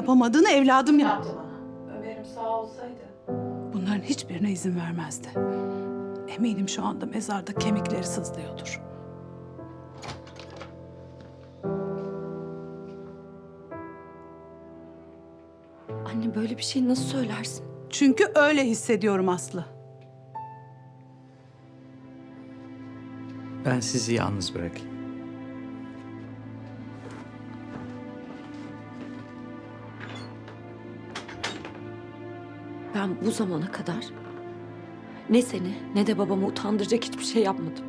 Yapamadığını evladım yaptı. bana. Ömer'im sağ olsaydı. Bunların hiçbirine izin vermezdi. Eminim şu anda mezarda kemikleri sızlıyordur. Anne böyle bir şey nasıl söylersin? Çünkü öyle hissediyorum Aslı. Ben sizi yalnız bırakayım. Ben bu zamana kadar ne seni ne de babamı utandıracak hiçbir şey yapmadım.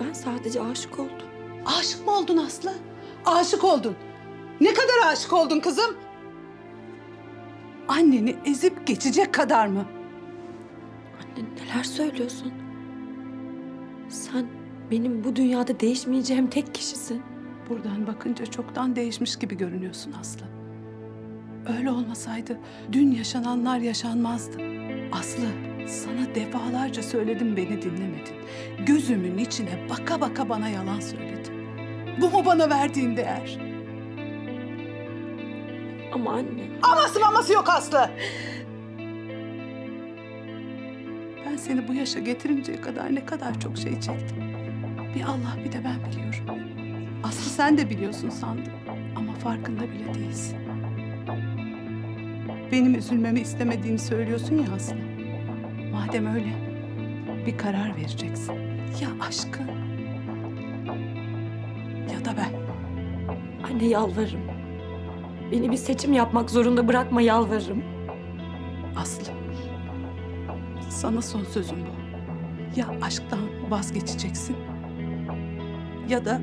Ben sadece aşık oldum. Aşık mı oldun Aslı? Aşık oldun. Ne kadar aşık oldun kızım? Anneni ezip geçecek kadar mı? Anne neler söylüyorsun? Sen benim bu dünyada değişmeyeceğim tek kişisin. Buradan bakınca çoktan değişmiş gibi görünüyorsun Aslı. Öyle olmasaydı dün yaşananlar yaşanmazdı. Aslı, sana defalarca söyledim beni dinlemedin. Gözümün içine baka baka bana yalan söyledin. Bu mu bana verdiğin değer? Ama anne Aması maması yok Aslı. Ben seni bu yaşa getirinceye kadar ne kadar çok şey çektim. Bir Allah bir de ben biliyorum. Aslı sen de biliyorsun sandım ama farkında bile değilsin. Benim üzülmemi istemediğini söylüyorsun ya Aslı. Madem öyle bir karar vereceksin. Ya aşkın ya da ben. Anne yalvarırım. Beni bir seçim yapmak zorunda bırakma yalvarırım. Aslı. Sana son sözüm bu. Ya aşktan vazgeçeceksin ya da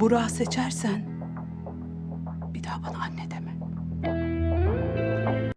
Burak'ı seçersen bir daha bana anne deme.